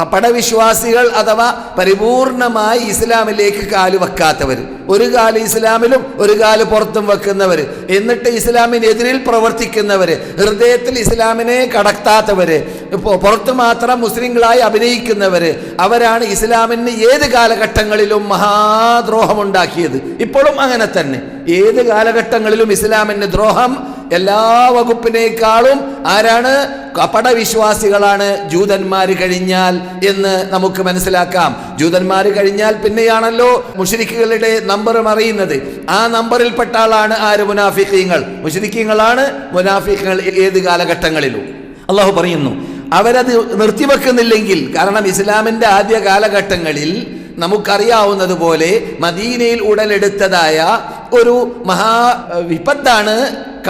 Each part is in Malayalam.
കപടവിശ്വാസികൾ അഥവാ പരിപൂർണമായി ഇസ്ലാമിലേക്ക് കാൽ വെക്കാത്തവർ. ഒരു കാൽ ഇസ്ലാമിലും ഒരു കാൽ പുറത്തും വെക്കുന്നവർ. എന്നിട്ട് ഇസ്ലാമിനെതിരിൽ പ്രവർത്തിക്കുന്നവർ. ഹൃദയത്തിൽ ഇസ്ലാമിനെ കടത്താത്തവർ. ഇപ്പോൾ പുറത്ത് മാത്രം മുസ്ലിങ്ങളായി അഭിനയിക്കുന്നവർ. അവരാണ് ഇസ്ലാമിന് ഏത് കാലഘട്ടങ്ങളിലും മഹാദ്രോഹമുണ്ടാക്കിയത്. ഇപ്പോഴും അങ്ങനെ തന്നെ. ഏത് കാലഘട്ടങ്ങളിലും ഇസ്ലാമിന് ദ്രോഹം എല്ലാ വകുപ്പിനേക്കാളും ആരാണ്? കപട വിശ്വാസികളാണ് ജൂതന്മാർ കഴിഞ്ഞാൽ എന്ന് നമുക്ക് മനസ്സിലാക്കാം. ജൂതന്മാര് കഴിഞ്ഞാൽ പിന്നെയാണല്ലോ മുഷരിക്കുകളുടെ നമ്പർ അറിയുന്നത് ആ നമ്പറിൽപ്പെട്ട ആളാണ് ആര്? മുനാഫിക്കീങ്ങൾ മുഷരിക്കീങ്ങളാണ് മുനാഫിക്കങ്ങൾ ഏത് കാലഘട്ടങ്ങളിലും. അള്ളാഹു പറയുന്നു അവരത് നിർത്തിവെക്കുന്നില്ലെങ്കിൽ കാരണം ഇസ്ലാമിന്റെ ആദ്യ കാലഘട്ടങ്ങളിൽ നമുക്കറിയാവുന്നതുപോലെ മദീനയിൽ ഉടലെടുത്തതായ ഒരു മഹാ വിപത്താണ്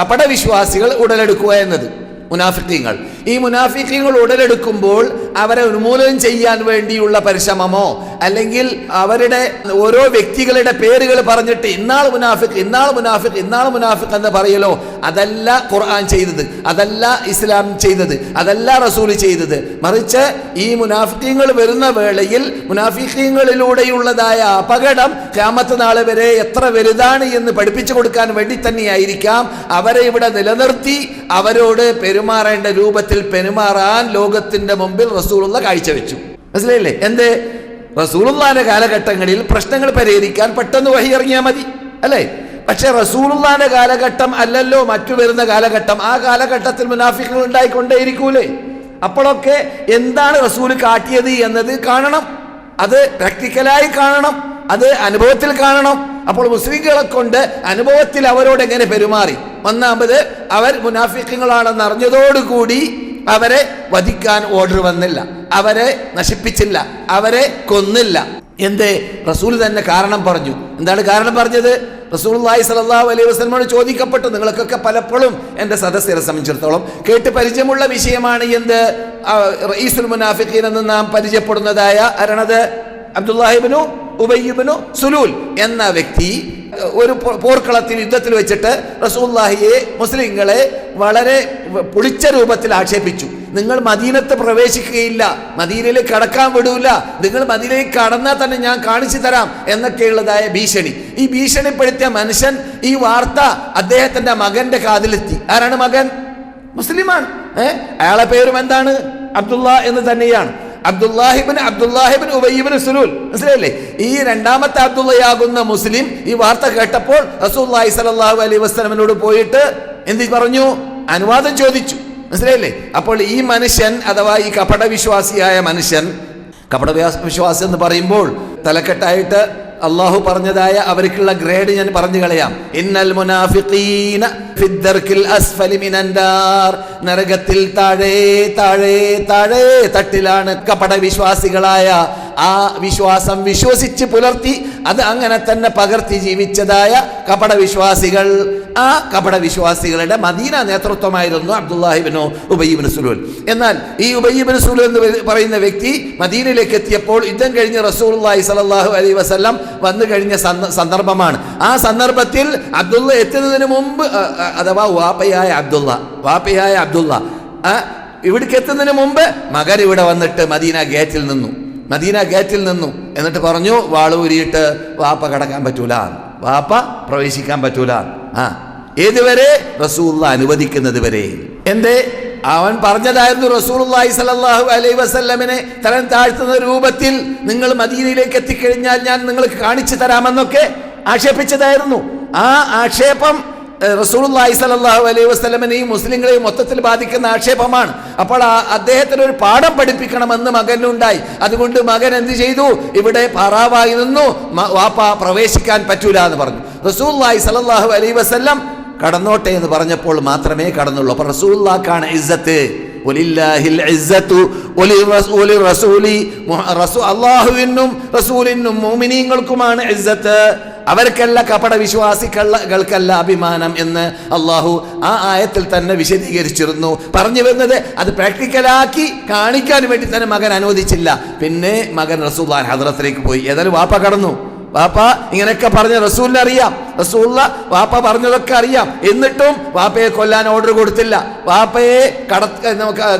കപടവിശ്വാസികൾ ഉടലെടുക്കുക എന്നത് മുനാഫിക്കീങ്ങൾ. ഈ മുനാഫിക്കങ്ങൾ ഉടലെടുക്കുമ്പോൾ അവരെ ഉന്മൂലനം ചെയ്യാൻ വേണ്ടിയുള്ള പരിശ്രമമോ? അല്ലെങ്കിൽ അവരുടെ ഓരോ വ്യക്തികളുടെ പേരുകൾ പറഞ്ഞിട്ട് ഇന്നാൾ മുനാഫിക് ഇന്നാൾ മുനാഫിക് ഇന്നാൾ മുനാഫിക് എന്ന് പറയലോ? അതല്ല ഖുർആൻ ചെയ്തത്. അതല്ല ഇസ്ലാം ചെയ്തത്. അതല്ല റസൂൽ ചെയ്തത്. മറിച്ച് ഈ മുനാഫിക്കങ്ങൾ വരുന്ന വേളയിൽ മുനാഫിക്കങ്ങളിലൂടെയുള്ളതായ അപകടം ക്യാമത്ത് നാളെ വരെ എത്ര വലുതാണ് എന്ന് പഠിപ്പിച്ചു കൊടുക്കാൻ വേണ്ടി തന്നെയായിരിക്കാം. അവരെ ഇവിടെ നിലനിർത്തി അവരോട് പെരുമാറേണ്ട രൂപത്തിൽ പെരുമാറാൻ ലോകത്തിന്റെ മുമ്പിൽ റസൂലുള്ള കാഴ്ചവെച്ചു മനസ്സിലായില്ലേ? എന്ത്? റസൂലുള്ളാന്റെ കാലഘട്ടങ്ങളിൽ പ്രശ്നങ്ങൾ പരിഹരിക്കാൻ പെട്ടെന്ന് വഹി ഇറങ്ങിയാൽ മതി അല്ലേ? പക്ഷെ റസൂലുള്ളാന്റെ കാലഘട്ടം അല്ലല്ലോ മറ്റു വരുന്ന കാലഘട്ടം. ആ കാലഘട്ടത്തിൽ മുനാഫിക്കുകൾ ഉണ്ടായിക്കൊണ്ടേയിരിക്കൂലേ? അപ്പോഴൊക്കെ എന്താണ് റസൂൽ കാട്ടിയത് എന്നത് കാണണം. അത് പ്രാക്ടിക്കലായി കാണണം. അത് അനുഭവത്തിൽ കാണണം. അപ്പോൾ മുസ്ലിങ്ങളെ കൊണ്ട് അനുഭവത്തിൽ അവരോട് എങ്ങനെ പെരുമാറി? ഒന്നാമത് അവർ മുനാഫിക്കങ്ങളാണെന്ന് അറിഞ്ഞതോടുകൂടി അവരെ വധിക്കാൻ ഓർഡർ വന്നില്ല. അവരെ നശിപ്പിച്ചില്ല. അവരെ കൊന്നില്ല. എന്ത്? റസൂൽ തന്നെ കാരണം പറഞ്ഞു. എന്താണ് കാരണം പറഞ്ഞത്? റസൂൽ അള്ളഹി സലഹ് അലൈഹി വസ്ലമോട് ചോദിക്കപ്പെട്ടു. നിങ്ങൾക്കൊക്കെ പലപ്പോഴും എന്റെ സദസ്യരെ സംബന്ധിച്ചിടത്തോളം കേട്ട് പരിചയമുള്ള വിഷയമാണ് എന്ത്? ഈസുൽ മുനാഫിഖീൻ എന്ന് നാം പരിചയപ്പെടുന്നതായ അരണത് അബ്ദുല്ലാഹിബിനു ഉബയ്യബിനു സുലൂൽ എന്ന വ്യക്തി ഒരു പോർക്കളത്തിൽ യുദ്ധത്തിൽ വെച്ചിട്ട് റസൂല്ലാഹിയെ മുസ്ലിങ്ങളെ വളരെ പൊളിച്ച രൂപത്തിൽ ആക്ഷേപിച്ചു. നിങ്ങൾ മദീനത്ത് പ്രവേശിക്കുകയില്ല മദീനയിലേക്ക് കടക്കാൻ വിടൂല നിങ്ങൾ മദീനയിലേക്ക് കടന്നാൽ തന്നെ ഞാൻ കാണിച്ചു തരാം എന്നൊക്കെയുള്ളതായ ഭീഷണി. ഈ ഭീഷണിപ്പെടുത്തിയ മനുഷ്യൻ ഈ വാർത്ത അദ്ദേഹത്തിന്റെ മകന്റെ കാതിലെത്തി. ആരാണ് മകൻ? മുസ്ലിമാണ്. ഏഹ് അയാളെ പേരും എന്താണ്? അബ്ദുള്ള എന്ന് തന്നെയാണ്. അബ്ദുല്ലാഹിബിൻ അബ്ദുല്ലാഹിബിന് ഉബയ്യബിന് സുലൂൽ. മനസ്സിലായില്ലേ? ഈ രണ്ടാമത്തെ അബ്ദുള്ളയാകുന്ന മുസ്ലിം ഈ വാർത്ത കേട്ടപ്പോൾ റസൂല്ലാഹി സലാഹു അലൈഹി വസ്ലമിനോട് പോയിട്ട് എന്ത് പറഞ്ഞു? അനുവാദം ചോദിച്ചു. മനസ്സിലായില്ലേ? അപ്പോൾ ഈ മനുഷ്യൻ അഥവാ ഈ കപടവിശ്വാസിയായ മനുഷ്യൻ കപട വ്യാസ- വിശ്വാസം എന്ന് പറയുമ്പോൾ തലക്കെട്ടായിട്ട് അള്ളാഹു പറഞ്ഞതായ അവർക്കുള്ള ഗ്രേഡ് ഞാൻ പറഞ്ഞു കളയാം. ഇന്നൽ മുനാഫിഖീന നരകത്തിൽ താഴെ താഴെ താഴെ തട്ടിലാണ് കപട വിശ്വാസികളായ ആ വിശ്വാസം വിശ്വസിച്ച് പുലർത്തി അത് അങ്ങനെ തന്നെ പകർത്തി ജീവിച്ചതായ കപട വിശ്വാസികൾ. ആ കപട വിശ്വാസികളുടെ മദീന നേതൃത്വമായിരുന്നു അബ്ദുല്ലാഹിബിനോ ഉബയ്യബിന് സുലൂൽ. എന്നാൽ ഈ ഉബയ്യബിന് സുലൂൽ എന്ന് പറയുന്ന വ്യക്തി മദീനയിലേക്ക് എത്തിയപ്പോൾ യുദ്ധം കഴിഞ്ഞ് റസൂലുള്ളാഹി സലാഹു അലൈ വസല്ലം വന്നു കഴിഞ്ഞ സന്ദർഭമാണ്. ആ സന്ദർഭത്തിൽ അബ്ദുള്ള എത്തുന്നതിന് മുമ്പ് അഥവാ വാപ്പയായ അബ്ദുള്ള വാപ്പയായ അബ്ദുള്ള ഇവിടേക്ക് എത്തുന്നതിന് മുമ്പ് മകൻ ഇവിടെ വന്നിട്ട് മദീന ഗേറ്റിൽ നിന്നു. മദീന ഗേറ്റിൽ നിന്നു എന്നിട്ട് പറഞ്ഞു വാളൂരിയിട്ട് വാപ്പ കടക്കാൻ പറ്റൂല. വാപ്പ പ്രവേശിക്കാൻ പറ്റൂല. ആ ഏതുവരെ? റസൂള്ള അനുവദിക്കുന്നത് വരെ. എന്തേ? അവൻ പറഞ്ഞതായിരുന്നു റസൂലുള്ളാഹി സലാഹു അലൈ വസല്ലമിനെ തരം താഴ്ത്തുന്ന രൂപത്തിൽ നിങ്ങൾ മദീനയിലേക്ക് എത്തിക്കഴിഞ്ഞാൽ ഞാൻ നിങ്ങൾക്ക് കാണിച്ചു തരാമെന്നൊക്കെ ആക്ഷേപിച്ചതായിരുന്നു. ആ ആക്ഷേപം റസൂലുള്ളാഹി സ്വല്ലല്ലാഹു അലൈഹി വസല്ലമനെയും മുസ്ലിങ്ങളെയും മൊത്തത്തിൽ ബാധിക്കുന്ന ആക്ഷേപമാണ്. അപ്പോൾ അദ്ദേഹത്തിന് ഒരു പാഠം പഠിപ്പിക്കണമെന്ന് മകനുണ്ടായി അതുകൊണ്ട് മകൻ എന്ത് ചെയ്തു? ഇവിടെ പാറാവായി നിന്നു. വാപ്പ പ്രവേശിക്കാൻ പറ്റൂല എന്ന് പറഞ്ഞു. റസൂലുള്ളാഹി സലാഹു അലൈഹി വസല്ലം കടന്നോട്ടെ എന്ന് പറഞ്ഞപ്പോൾ മാത്രമേ കടന്നുള്ളൂ. അപ്പൊ റസൂലുള്ളാഹിക്കാണ് ഇസ്സത്ത്. അള്ളാഹുവിനും റസൂലിനും മോമിനീങ്ങൾക്കുമാണ് ഇസ്സത്ത്. അവർക്കല്ല കപട വിശ്വാസികൾക്കല്ല അഭിമാനം എന്ന് അള്ളാഹു ആ ആയത്തിൽ തന്നെ വിശദീകരിച്ചിരുന്നു. പറഞ്ഞു വരുന്നത് അത് പ്രാക്ടിക്കലാക്കി കാണിക്കാൻ വേണ്ടി തന്നെ മകൻ അനുവദിച്ചില്ല. പിന്നെ മകൻ റസൂല്ലാൻ ഹദ്രത്തിലേക്ക് പോയി. ഏതായാലും വാപ്പ കടന്നു. വാപ്പ ഇങ്ങനെയൊക്കെ പറഞ്ഞ റസൂലിനെ അറിയാം. റസൂല്ല വാപ്പ പറഞ്ഞതൊക്കെ അറിയാം. എന്നിട്ടും വാപ്പയെ കൊല്ലാൻ ഓർഡർ കൊടുത്തില്ല. വാപ്പയെ കട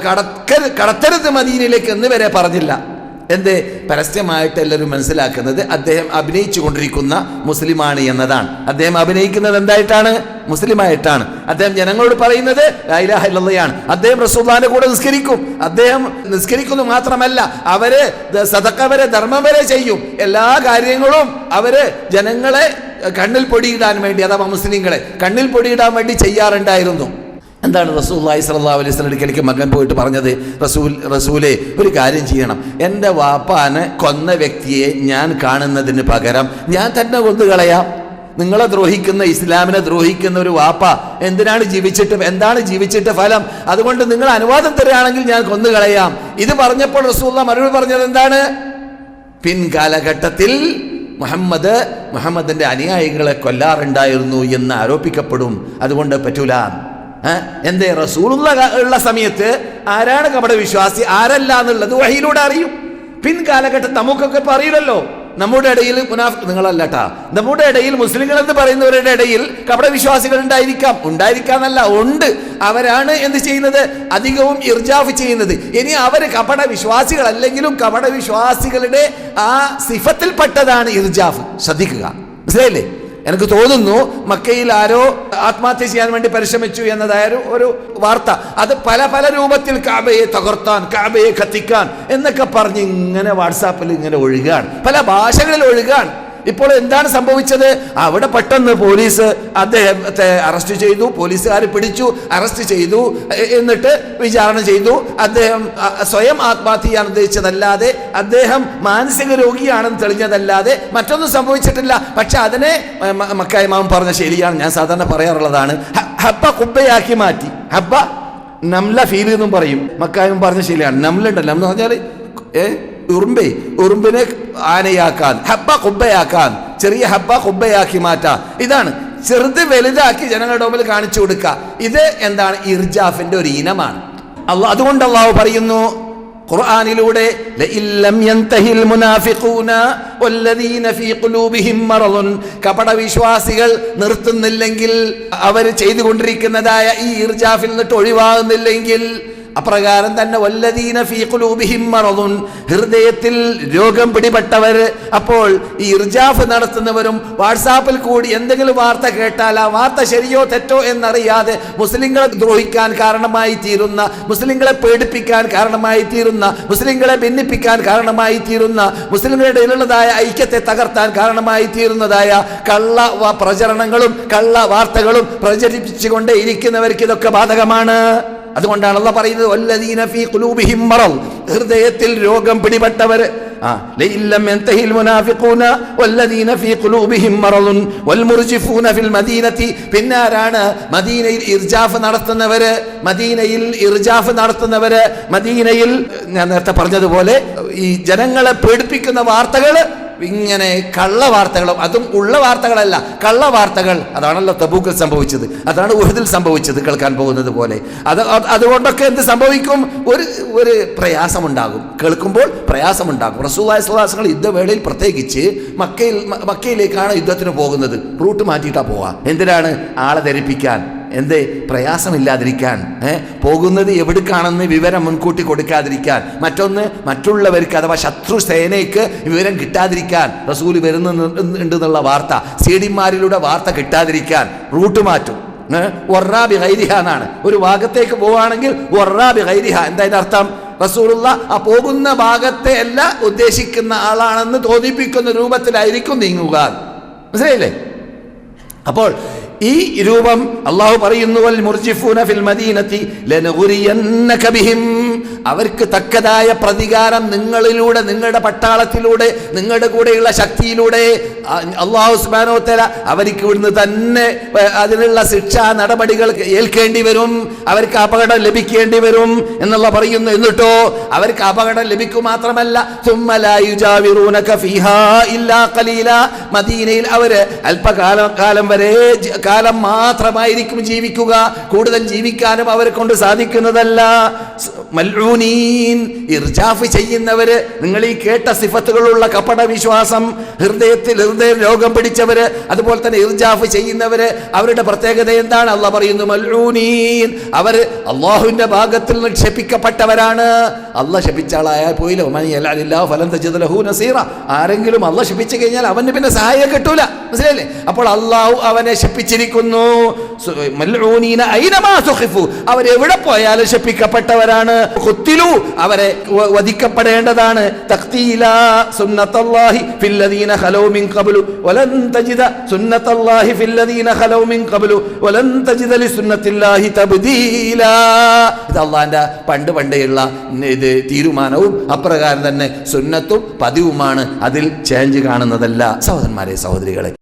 കടക്കരുത് കടത്തരുത് മദീനയിലേക്ക് എന്ന് വരെ പറഞ്ഞില്ല. എന്ത്? പരസ്യമായിട്ട് എല്ലാവരും മനസ്സിലാക്കുന്നത് അദ്ദേഹം അഭിനയിച്ചു കൊണ്ടിരിക്കുന്ന മുസ്ലിമാണ് എന്നതാണ്. അദ്ദേഹം അഭിനയിക്കുന്നത് എന്തായിട്ടാണ്? മുസ്ലിമായിട്ടാണ്. അദ്ദേഹം ജനങ്ങളോട് പറയുന്നത് ലാണ് അദ്ദേഹം റസൂല്ലാന്റെ കൂടെ നിസ്കരിക്കും. അദ്ദേഹം നിസ്കരിക്കുന്നു മാത്രമല്ല അവർ സതക്കവരെ വരെ ധർമ്മം വരെ ചെയ്യും. എല്ലാ കാര്യങ്ങളും അവർ ജനങ്ങളെ കണ്ണിൽ പൊടിയിടാൻ വേണ്ടി അഥവാ മുസ്ലിങ്ങളെ കണ്ണിൽ പൊടിയിടാൻ വേണ്ടി ചെയ്യാറുണ്ടായിരുന്നു. എന്താണ് റസൂല്ലായി സല്ലാ അലൈഹി സ്വലം ഇടയ്ക്കിടയ്ക്ക് മകൻ പോയിട്ട് പറഞ്ഞത്? റസൂൽ റസൂലെ ഒരു കാര്യം ചെയ്യണം. എന്റെ വാപ്പാനെ കൊന്ന വ്യക്തിയെ ഞാൻ കാണുന്നതിന് പകരം ഞാൻ തന്നെ കൊന്നുകളയാം നിങ്ങളെ ദ്രോഹിക്കുന്ന ഇസ്ലാമിനെ ദ്രോഹിക്കുന്ന ഒരു വാപ്പ എന്തിനാണ് ജീവിച്ചിട്ട് എന്താണ് ജീവിച്ചിട്ട് ഫലം? അതുകൊണ്ട് നിങ്ങൾ അനുവാദം തരികയാണെങ്കിൽ ഞാൻ കൊന്നുകളയാം ഇത് പറഞ്ഞപ്പോൾ റസൂല്ല മറുപടി പറഞ്ഞത് എന്താണ്? പിൻകാലഘട്ടത്തിൽ മുഹമ്മദ് മുഹമ്മദിന്റെ അനുയായികളെ കൊല്ലാറുണ്ടായിരുന്നു എന്ന് ആരോപിക്കപ്പെടും. അതുകൊണ്ട് പറ്റൂല? എന്തേ റസൂലുള്ള ഉള്ള സമയത്ത് ആരാണ് കപട വിശ്വാസി? ആരല്ല എന്നുള്ളത് വഴിയിലൂടെ അറിയും. പിൻകാലഘട്ടം നമുക്കൊക്കെ പറയില്ലല്ലോ നമ്മുടെ ഇടയിൽ മുനാഫ് നിങ്ങളല്ലട്ടാ. നമ്മുടെ ഇടയിൽ മുസ്ലിങ്ങൾ എന്ന് പറയുന്നവരുടെ ഇടയിൽ കപട വിശ്വാസികൾ ഉണ്ടായിരിക്കാം. ഉണ്ടായിരിക്കാന്നല്ല ഉണ്ട്. അവരാണ് എന്ത് ചെയ്യുന്നത്? അധികവും ഇർജാഫ് ചെയ്യുന്നത്. ഇനി അവർ കപട വിശ്വാസികളല്ലെങ്കിലും കപട വിശ്വാസികളുടെ ആ സിഫത്തിൽപ്പെട്ടതാണ് ഇർജാഫ്. ശ്രദ്ധിക്കുക. മനസ്സിലായില്ലേ? എനിക്ക് തോന്നുന്നു മക്കയിൽ ആരോ ആത്മഹത്യ ചെയ്യാൻ വേണ്ടി പരിശ്രമിച്ചു എന്നതായ ഒരു വാർത്ത. അത് പല പല രൂപത്തിൽ കാബയെ തകർത്താൻ കാബയെ കത്തിക്കാൻ എന്നൊക്കെ പറഞ്ഞ് ഇങ്ങനെ വാട്സാപ്പിൽ ഇങ്ങനെ ഒഴുകാണ് പല ഭാഷകളിൽ ഒഴുകാണ് ഇപ്പോൾ എന്താണ് സംഭവിച്ചത്? അവിടെ പെട്ടെന്ന് പോലീസ് അദ്ദേഹത്തെ അറസ്റ്റ് ചെയ്തു പോലീസുകാർ പിടിച്ചു അറസ്റ്റ് ചെയ്തു എന്നിട്ട് വിചാരണ ചെയ്തു. അദ്ദേഹം സ്വയം ആത്മഹത്യ ഉദ്ദേശിച്ചതല്ലാതെ അദ്ദേഹം മാനസിക രോഗിയാണെന്ന് തെളിഞ്ഞതല്ലാതെ മറ്റൊന്നും സംഭവിച്ചിട്ടില്ല. പക്ഷെ അതിനെ മ- മാമൻ പറഞ്ഞ ശൈലിയാണ് ഞാൻ സാധാരണ പറയാറുള്ളതാണ്. ഹബ്ബ കുബ്ബയാക്കി മാറ്റി. ഹബ്ബ നംല ഫീൽ എന്നും പറയും. മക്കായും പറഞ്ഞ ശൈലിയാണ്. നംലുണ്ടല്ലോ എന്ന് പറഞ്ഞാൽ ഏ? ഉറുമ്പേ ഉറുമ്പിനെ ആനയാക്കാൻ ഹബ്ബ കുബ്ബയാക്കാൻ ചെറിയ ഹബ്ബ കുബ്ബയാക്കി മാറ്റാം. ഇതാണ് ചെറുത് വലുതാക്കി ജനങ്ങളുടെ മുമ്പിൽ കാണിച്ചു കൊടുക്കുക ഇത് എന്താണ്? ഇർജാഫിന്റെ ഒരു ഇനമാണ്. അള്ളാഹ് അതുകൊണ്ട് അള്ളാഹു പറയുന്നു ഖുർആാനിലൂടെ കപടവിശ്വാസികൾ നിർത്തുന്നില്ലെങ്കിൽ അവർ ചെയ്തുകൊണ്ടിരിക്കുന്നതായ ഈ ഇർജാഫിൽ നിന്നിട്ട് ഒഴിവാകുന്നില്ലെങ്കിൽ അപ്രകാരം തന്നെ വല്ലതീന ഫീ ഖുലൂബിഹിം മറദുൻ. ഹൃദയത്തിൽ രോഗം പിടിപെട്ടവർ അപ്പോൾ ഈ ഇർജാഫ് നടത്തുന്നവരും വാട്സാപ്പിൽ കൂടി എന്തെങ്കിലും വാർത്ത കേട്ടാൽ ആ വാർത്ത ശരിയോ തെറ്റോ എന്നറിയാതെ മുസ്ലിങ്ങളെ ദ്രോഹിക്കാൻ കാരണമായി തീരുന്ന മുസ്ലിങ്ങളെ പേടിപ്പിക്കാൻ കാരണമായി തീരുന്ന മുസ്ലിങ്ങളെ ഭിന്നിപ്പിക്കാൻ കാരണമായി തീരുന്ന മുസ്ലിങ്ങളുടെ ഇടയിലുള്ളതായ ഐക്യത്തെ തകർത്താൻ കാരണമായി തീരുന്നതായ കള്ള പ്രചരണങ്ങളും കള്ള വാർത്തകളും പ്രചരിപ്പിച്ചുകൊണ്ടേ ഇരിക്കുന്നവർക്ക് ഇതൊക്കെ ബാധകമാണ്. അതുകൊണ്ടാണ് അല്ല പറയുന്നത് ഹൃദയത്തിൽ രോഗം പിടിപെട്ടവര്. പിന്നാരാണ് മദീനയിൽ ഇർജാഫ് നടത്തുന്നവര് മദീനയിൽ ഇർജാഫ് നടത്തുന്നവര് മദീനയിൽ ഞാൻ നേരത്തെ പറഞ്ഞതുപോലെ ഈ ജനങ്ങളെ പേടിപ്പിക്കുന്ന വാർത്തകൾ ഇങ്ങനെ കള്ള വാർത്തകളും അതും ഉള്ള വാർത്തകളല്ല. കള്ള വാർത്തകൾ അതാണല്ലോ തബൂക്കിൽ സംഭവിച്ചത്. അതാണ് ഉഹദിൽ സംഭവിച്ചത് കേൾക്കാൻ പോകുന്നത് പോലെ. അത് അത് അതുകൊണ്ടൊക്കെ എന്ത് സംഭവിക്കും? ഒരു ഒരു പ്രയാസമുണ്ടാകും. കേൾക്കുമ്പോൾ പ്രയാസമുണ്ടാകും. റസൂല്ലായ സ്വലാസങ്ങൾ യുദ്ധവേളയിൽ പ്രത്യേകിച്ച് മക്കയിൽ മക്കയിലേക്കാണ് യുദ്ധത്തിന് പോകുന്നത്. റൂട്ട് മാറ്റിയിട്ടാണ് പോവാ. എന്തിനാണ്? ആളെ ധരിപ്പിക്കാൻ. എന്തേ? പ്രയാസമില്ലാതിരിക്കാൻ പോകുന്നത് എവിടേക്കാണെന്ന് വിവരം മുൻകൂട്ടി കൊടുക്കാതിരിക്കാൻ. മറ്റൊന്ന് മറ്റുള്ളവർക്ക് അഥവാ ശത്രു സേനയ്ക്ക് വിവരം കിട്ടാതിരിക്കാൻ. റസൂൽ വരുന്നുണ്ടെന്നുള്ള വാർത്ത. സീഡിമാരിലൂടെ വാർത്ത കിട്ടാതിരിക്കാൻ. റൂട്ട് മാറ്റും? ഒറാബി ഗൈരിഹ എന്നാണ്. ഒരു ഭാഗത്തേക്ക് പോവുകയാണെങ്കിൽ ഒറാബി ഹൈരിഹ എന്താ അതിന്റെ അർത്ഥം? റസൂലുള്ള ആ പോകുന്ന ഭാഗത്തെ അല്ല ഉദ്ദേശിക്കുന്ന ആളാണെന്ന് തോന്നിപ്പിക്കുന്ന രൂപത്തിലായിരിക്കും നീങ്ങുക. മനസ്സിലായില്ലേ? അപ്പോൾ ഈ രൂപം അള്ളാഹു പറയുന്നു അവർക്ക് തക്കതായ പ്രതികാരം നിങ്ങളിലൂടെ നിങ്ങളുടെ പട്ടാളത്തിലൂടെ നിങ്ങളുടെ കൂടെയുള്ള ശക്തിയിലൂടെ അള്ളാഹു സുബാനോത്തല അവർക്ക് ഇവിടുന്ന് തന്നെ അതിനുള്ള ശിക്ഷാ നടപടികൾ ഏൽക്കേണ്ടി വരും അവർക്ക് അപകടം ലഭിക്കേണ്ടി വരും എന്നുള്ള പറയുന്നു. എന്നിട്ടോ അവർക്ക് അപകടം ലഭിക്കും മാത്രമല്ല മദീനയിൽ അവർ അല്പകാലം കാലം വരെ കാലം മാത്രമായിരിക്കും ജീവിക്കുക. കൂടുതൽ ജീവിക്കാനും അവരെ കൊണ്ട് സാധിക്കുന്നതല്ല മൽഊനീൻ ഇർജാഫ് ചെയ്യുന്നവര് നിങ്ങൾ ഈ കേട്ട സിഫത്തുകളുള്ള കപട വിശ്വാസം ഹൃദയത്തിൽ ഹൃദയ രോഗം പിടിച്ചവര് അതുപോലെ തന്നെ ഇർജാഫ് ചെയ്യുന്നവര് അവരുടെ പ്രത്യേകത എന്താണ്? അല്ല പറയുന്നു മൽഊനീൻ അവർ അള്ളാഹുവിന്റെ ഭാഗത്തിൽ നിക്ഷേപിക്കപ്പെട്ടവരാണ് അല്ല ശപിച്ച ആളായാൽ ഒമാനി അല്ലാതില്ല ഫലം തജിദ് ലഹു നസീറ. ആരെങ്കിലും അല്ല ശപിച്ചു കഴിഞ്ഞാൽ അവന് പിന്നെ സഹായം കിട്ടൂല. മനസ്സിലായില്ലേ? അപ്പോൾ അള്ളാഹു അവനെ സുഖിഫു. അവരെവിടെ പോയാലും ശപിക്കപ്പെട്ടവരാണ്. കൊത്തിലു അവരെ വധിക്കപ്പെടേണ്ടതാണ്. ഇത് അള്ളാഹിന്റെ പണ്ട് പണ്ടേയുള്ള ഇത് തീരുമാനവും അപ്രകാരം തന്നെ സുന്നത്തും പതിവുമാണ്. അതിൽ ചേഞ്ച് കാണുന്നതല്ല സഹോദരന്മാരെ സഹോദരികളെ.